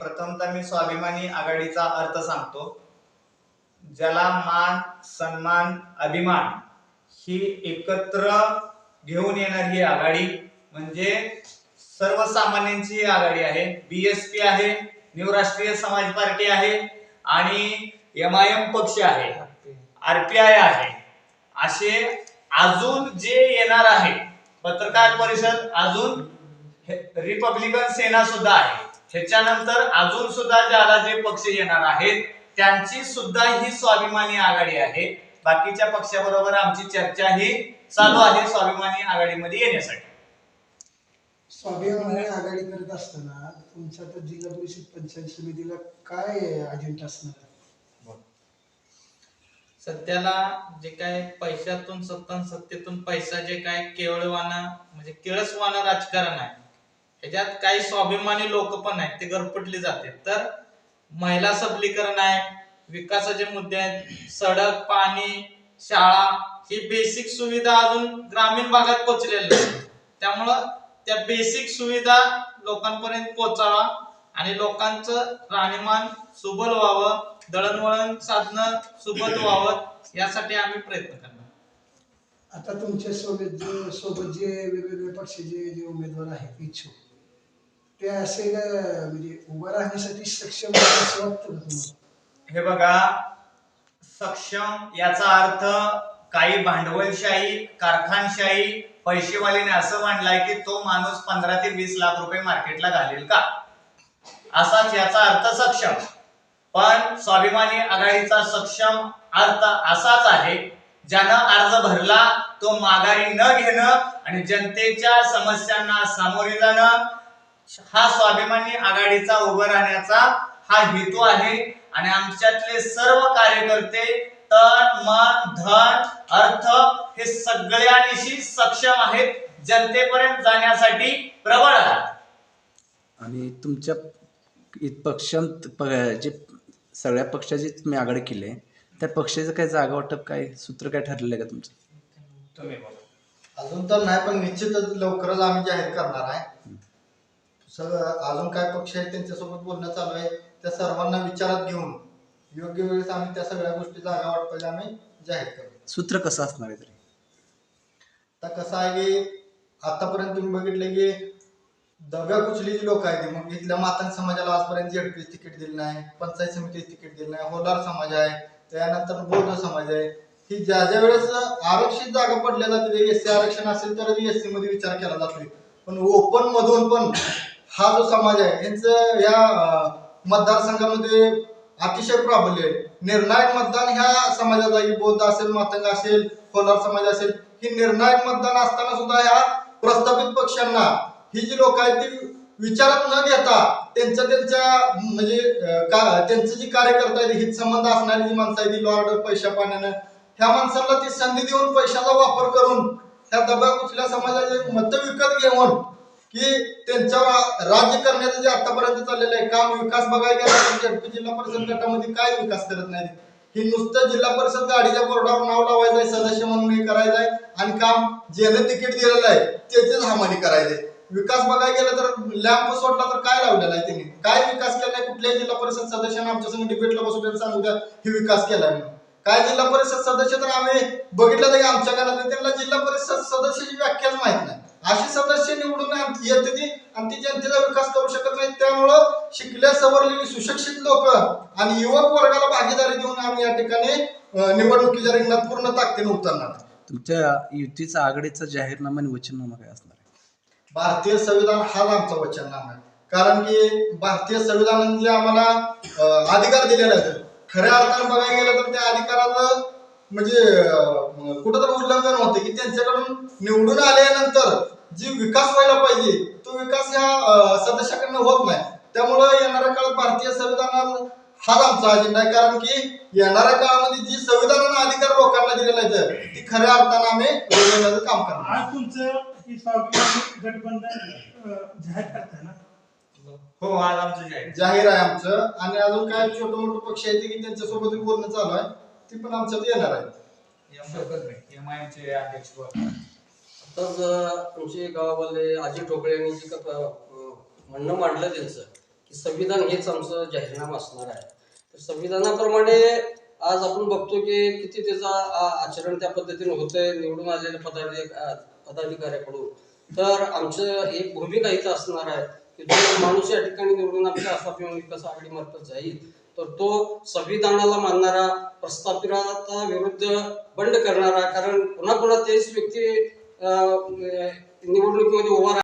प्रथमतः मी स्वाभिमानी आघाडीचा अर्थ सांगतो. ज्याला मान सन्मान अभिमान ही एकत्र घेऊन येणारी ही आघाडी म्हणजे सर्वसामान्यांची ही आघाडी आहे. बी एस पी आहे न्यू राष्ट्रीय समाज पार्टी आहे आणि एम आय एम पक्ष आहे. आर पी आय आहे. असे अजून जे येणार आहे पत्रकार परिषद अजून रिपब्लिकन सेना सुद्धा आहे. ह्याच्यानंतर अजून सुद्धा ज्याला जे पक्ष येणार आहेत त्यांची सुद्धा ही स्वाभिमानी आघाडी आहे. बाकीच्या पक्षाबरोबर आमची चर्चा ही चालू आहे स्वाभिमानी आघाडीमध्ये येण्यासाठी. स्वाभिमानी आघाडी करत असताना तुमच्या आता जिल्हा परिषद पंचायत समितीला काय अजेंडा असणार? सध्याला जे काय पैशातून सत्ता सत्तेतून पैसा जे काय केवळवाना म्हणजे केळसवाना राजकारण आहे. ह्याच्यात काही स्वाभिमानी लोक पण आहेत ते गरपटले जाते. तर महिला सबलीकरण आहे विकासाचे मुद्दे आहेत सडक पाणी शाळा ही बेसिक सुविधा अजून ग्रामीण भागात पोचलेली नाही. त्यामुळं त्या बेसिक सुविधा लोकांपर्यंत पोचावा आणि लोकांचं राहणीमान सुबल व्हावं दळणवळण साधनं सुबल व्हावं यासाठी आम्ही प्रयत्न करणार. आता तुमच्यासोबत जे सोबत जे वेगवेगळे पक्षाचे जे उमेदवार आहेत इच्छुक ते असे म्हणजे उभं राहण्यासाठी सक्षम असं वाटतं का तुम्हाला? हे बघा सक्षम याचा अर्थ काही भांडवलशाही कारखानशाही पैसेवालीने असं मांडलाय की तो माणूस पंधरा ते वीस लाख रुपये मार्केटला घालेल का? असाच याचा अर्थ सक्षम. पण स्वाभिमानी आघाडीचा सक्षम अर्थ असाच आहे ज्यानं अर्ज भरला तो माघारी न घेणं आणि जनतेच्या समस्यांना सामोरे जाणं हा स्वाभिमानी आघाडीचा उभं राहण्याचा हा हेतू आहे. आणि आमच्यातले सर्व कार्यकर्ते तन मन धन अर्थ हे सगळ्यांशी सक्षम आहेत. जनतेपर्यंत जाण्यासाठी प्रबळ आहेत. आणि तुमच्या पक्षांत जे सगळ्या पक्षाची तुम्ही आघाडी केली आहे त्या पक्षाचं काय जागा वाटप काय सूत्र काय ठरलेलं आहे का तुमचं. अजून तर नाही पण निश्चितच लवकरच आम्ही जाहीर करणार आहे. सगळं अजून काय पक्ष आहेत त्यांच्यासोबत बोलणं चालू आहे. त्या सर्वांना विचारात घेऊन योग्य वेळेस आम्ही त्या सगळ्या गोष्टी जागा वाटपायला आम्ही जाहीर करू सूत्र कसं असणार आहे तरी? आता कसं आहे की आतापर्यंत तुम्ही बघितले की दव्या कुचलीची लोक आहेत मग इथल्या मातान समाजाला आजपर्यंत झेडपी तिकीट दिलं नाही पंचायत समिती तिकीट दिलं नाही होलार समाज आहे त्यानंतर बौद्ध समाज आहे. ही ज्या ज्या वेळेस आरक्षित जागा पडल्या जाते एस सी आरक्षण असेल तर एस सी मध्ये विचार केला जातोय. पण ओपन मधून पण हा जो समाज आहे यांचं या मतदारसंघामध्ये अतिशय प्राबल्य आहे. निर्णायक मतदान ह्या समाजाचा बौद्ध असेल मातंग असेल कोलार समाज असेल ही निर्णायक मतदान असताना सुद्धा ह्या प्रस्थापित पक्षांना ही जी लोक आहेत ती विचारात न घेता त्यांचं त्यांच्या म्हणजे का त्यांचं जी कार्यकर्ता आहेत हित संबंध असणारी जी माणसं आहेत ती लॉर्ड पैशा पाण्यानं ह्या माणसाला ती संधी देऊन पैशाचा वापर करून ह्या दबा कुठल्या समाजाचे मत विकत घेऊन की त्यांच्यावर राज्य करण्याचं जे आतापर्यंत चाललेलं आहे काम विकास बघायला गेला म्हणजे जिल्हा परिषद गटामध्ये काय विकास करत नाही ही नुसतं जिल्हा परिषद गाडीच्या बोर्डावर नाव लावायचं आहे सदस्य म्हणून हे करायचं आहे आणि काम ज्याने तिकीट दिलेलं आहे त्याचेच हमाली करायचे विकास बघायला गेलं तर लॅम्प सोडला तर काय लावलेला आहे त्यांनी? काय विकास केलाय कुठल्याही जिल्हा परिषद सदस्यांना आमच्या संग डिबेटला बसून त्यांना सांगू द्या विकास केलाय म्हणून. काय जिल्हा परिषद सदस्य तर आम्ही बघितलं तर आमच्या काळात त्यांना जिल्हा परिषद सदस्याची व्याख्याच माहीत नाही. अशी सदस्य निवडून येते ती आणि ती जनतेचा विकास करू शकत नाही. त्यामुळं शिकल्या सवरलेली सुशिक्षित लोक आणि युवक वर्गाला भागीदारी देऊन आम्ही या ठिकाणी निवडणुकीच्या रिंगणात पूर्ण ताकदीने उतरणार. तुमच्या युतीचा आघाडीचा जाहीरनामा आणि वचननामा काय असणार भारतीय संविधान हाच आमचा वचननामा आहे. कारण की भारतीय संविधानाने आम्हाला अधिकार दिलेले आहेत खऱ्या अर्थाने बघायला गेलं तर त्या अधिकाराचं म्हणजे अं, कुठंतरी उल्लंघन होते की त्यांच्याकडून निवडून आल्यानंतर जी विकास व्हायला पाहिजे तो विकास ह्या अं, सदस्याकडनं होत नाही. त्यामुळं येणाऱ्या काळात भारतीय संविधानात हाच आमचा अजेंडा आहे. कारण की येणाऱ्या काळामध्ये जी संविधानानं अधिकार लोकांना दिलेला आहे ती खऱ्या अर्थानं आम्ही काम करणार. आज तुमचं ही गठबंधन जाहीर करताय ना? हो आज आमचं आहे जाहीर आहे आमचं. आणि अजून काय छोटं मोठं पक्ष आहेत की त्यांच्यासोबत बोलणं चालू आहे. ती पण आमच्यात येणार आहे. एम अध्यक्ष आताच अं, आमचे गावामध्ये अजित ठोकळे यांनी जे म्हणणं मांडलं त्यांचं की संविधान हेच आमचं जाहीरनामा असणार आहे. तर संविधानाप्रमाणे आज आपण बघतो की किती त्याचा आचरण त्या पद्धतीने होतंय निवडून आलेले पदाधिक पदाधिकाऱ्याकडून. तर आमचं एक भूमिका इथं असणार आहे की जो माणूस या ठिकाणी निवडून आपल्या आसाम विकास आघाडीमार्फत जाईल तर तो संविधानाला मानणारा प्रस्थापिताचा विरुद्ध बंड करणारा कारण पुन्हा पुन्हा तेच व्यक्ती निवडणुकीमध्ये उभा